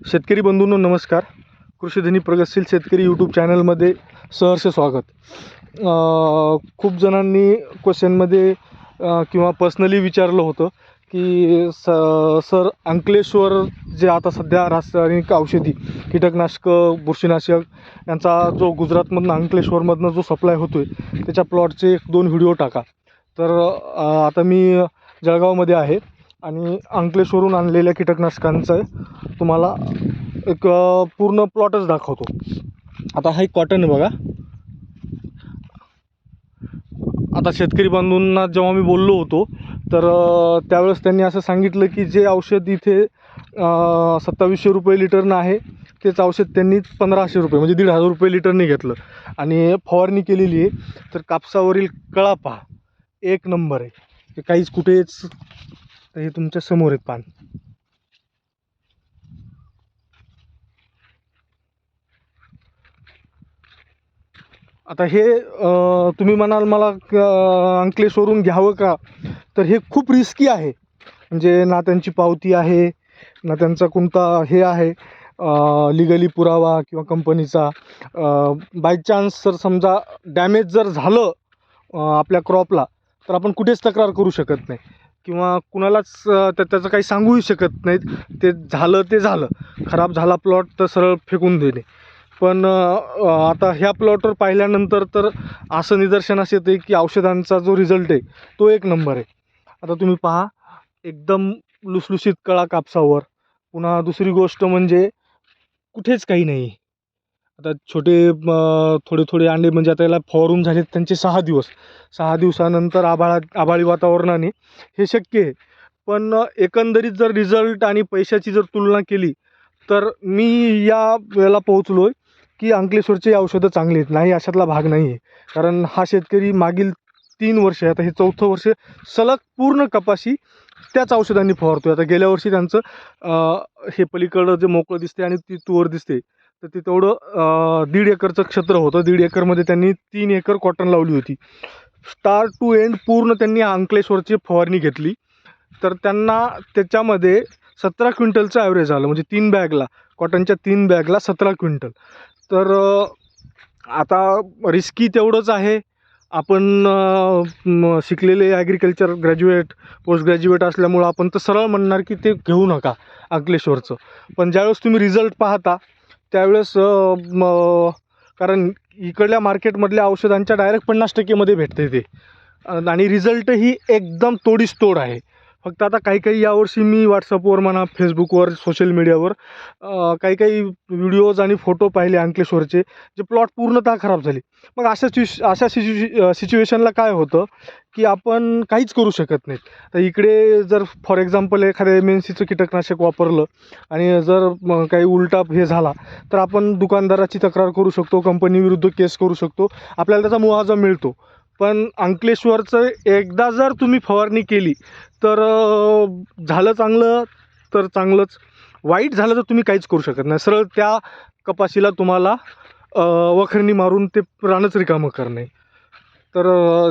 शेतकरी बंधूंनो नमस्कार. कृषीधनी प्रगतशील शेतकरी यूट्यूब चॅनलमध्ये सहर्ष स्वागत. खूप जणांनी क्वेश्चनमध्ये किंवा पर्सनली विचारलं होतं की स सर अंकलेश्वर जे आता सध्या रासायनिक औषधी कीटकनाशकं बुरशीनाशक यांचा जो गुजरातमधनं अंकलेश्वरमधनं जो सप्लाय होतो आहे त्याच्या प्लॉटचे एक दोन व्हिडिओ टाका. तर आता मी जळगावमध्ये आहे. आणि अंकलेश्वरून आणलेल्या कीटकनाशकांचं तुम्हाला एक पूर्ण प्लॉटच दाखवतो. आता हा एक कॉटन बघा. आता शेतकरी बांधूंना जेव्हा मी बोललो होतो तर त्यावेळेस त्यांनी असं सांगितलं की जे औषध इथे सत्तावीसशे रुपये लिटरनं आहे तेच औषध त्यांनी पंधराशे रुपये म्हणजे दीड हजार रुपये लिटरने घेतलं. आणि फवारणी केलेली आहे. तर कापसावरील कळा पहा. एक नंबर आहे. काहीच कुठेच तर हे तुमच्यासमोर आहेत पान. आता हे तुम्ही म्हणाल मला अंकलेश्वरून घ्यावं का? तर हे खूप रिस्की आहे. म्हणजे ना त्यांची पावती आहे ना त्यांचा कोणता हे आहे लिगली पुरावा किंवा कंपनीचा बाय चान्स जर समजा डॅमेज जर झालं आपल्या क्रॉपला तर आपण कुठेच तक्रार करू शकत नाही. किंवा कुणालाच त्या त्याचं काही सांगूही शकत नाहीत. ते झालं ते झालं. खराब झाला प्लॉट तर सरळ फेकून देणे. पण आता ह्या प्लॉटवर पाहिल्यानंतर तर असं निदर्शनास येतं की औषधांचा जो रिझल्ट आहे तो एक नंबर आहे. आता तुम्ही पहा एकदम लुसलुशीत कळा कापसावर. पुन्हा दुसरी गोष्ट म्हणजे कुठेच काही नाही आता छोटे थोडे थोडे अंडे म्हणजे आता याला फवारून झालेत त्यांचे सहा दिवस. सहा दिवसानंतर आभाळा आभाळी वातावरणाने हे शक्य आहे. पण एकंदरीत जर रिझल्ट आणि पैशाची जर तुलना केली तर मी या वेळेला पोहोचलो आहे की अंकलेश्वरचे औषधं चांगली आहेत. नाही अशातला भाग नाही आहे कारण हा शेतकरी मागील तीन वर्ष आता हे चौथं वर्ष सलग पूर्ण कपाशी त्याच औषधांनी फवारतो आहे आता गेल्या वर्षी त्यांचं हे पलीकडं जे मोकळं दिसते आणि ती तुवर दिसते तर ते तेवढं दीड एकरचं क्षेत्र होतं. दीड एकरमध्ये त्यांनी तीन एकर कॉटन लावली होती. स्टार टू एंड पूर्ण त्यांनी अंकलेश्वरची फवारणी घेतली. तर त्यांना त्याच्यामध्ये सतरा क्विंटलचं ॲव्हरेज आलं. म्हणजे तीन बॅगला कॉटनच्या तीन बॅगला सतरा क्विंटल. तर आता रिस्की तेवढंच आहे. आपण शिकलेले ॲग्रिकल्चर ग्रॅज्युएट पोस्ट ग्रॅज्युएट असल्यामुळं आपण तर सरळ म्हणणार की ते घेऊ नका अंकलेश्वरचं. पण ज्यावेळेस तुम्ही रिझल्ट पाहता त्यावेळेस म, कारण इकडल्या मार्केटमधल्या औषधांच्या डायरेक्ट पन्नास टक्केमध्ये भेटते ते. आणि रिझल्टही एकदम तोडीस तोड आहे. फक्त आता काही काही यावर्षी मी व्हॉट्सअपवर म्हणा फेसबुकवर सोशल मीडियावर काही काही व्हिडिओज आणि फोटो पाहिले अंकलेश्वरचे जे प्लॉट पूर्णतः खराब झाले. मग अशा सिच्यु अशा सिच्यु सिच्युएशनला काय होतं की आपण काहीच करू शकत नाही. तर इकडे जर फॉर एक्झाम्पल एखाद्या एम एन सीचं कीटकनाशक वापरलं आणि जर काही उलटा हे झाला तर आपण दुकानदाराची तक्रार करू शकतो कंपनीविरुद्ध केस करू शकतो आपल्याला त्याचा मुआवजा मिळतो. पण अंकलेश्वरचं एकदा जर तुम्ही फवारणी केली तर झालं चांगलं तर चांगलंच. वाईट झालं तर तुम्ही काहीच करू शकत नाही. सरळ त्या कपाशीला तुम्हाला वखरणी मारून ते रानच रिकामं करणे. तर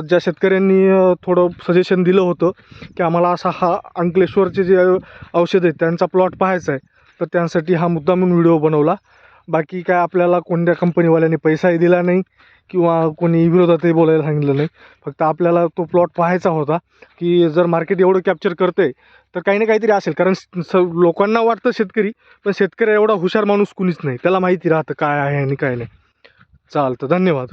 ज्या शेतकऱ्यांनी थोडं सजेशन दिलं होतं की आम्हाला असा हा अंकलेश्वरचे जे औषध आहेत त्यांचा प्लॉट पाहायचा आहे तर त्यांसाठी हा मुद्दा म्हणून व्हिडिओ बनवला. बाकी काय आपल्याला कोणत्या कंपनीवाल्याने पैसाही दिला नाही किंवा कोणी विरोधातही बोलायला सांगितलं नाही. फक्त आपल्याला तो प्लॉट पाहायचा होता की जर मार्केट एवढं कॅप्चर करते तर काही ना काहीतरी असेल. कारण स स- लोकांना वाटतं शेतकरी पण शेतकरी एवढा हुशार माणूस कुणीच नाही. त्याला माहिती राहतं काय आहे आणि काय नाही. चालतं. धन्यवाद.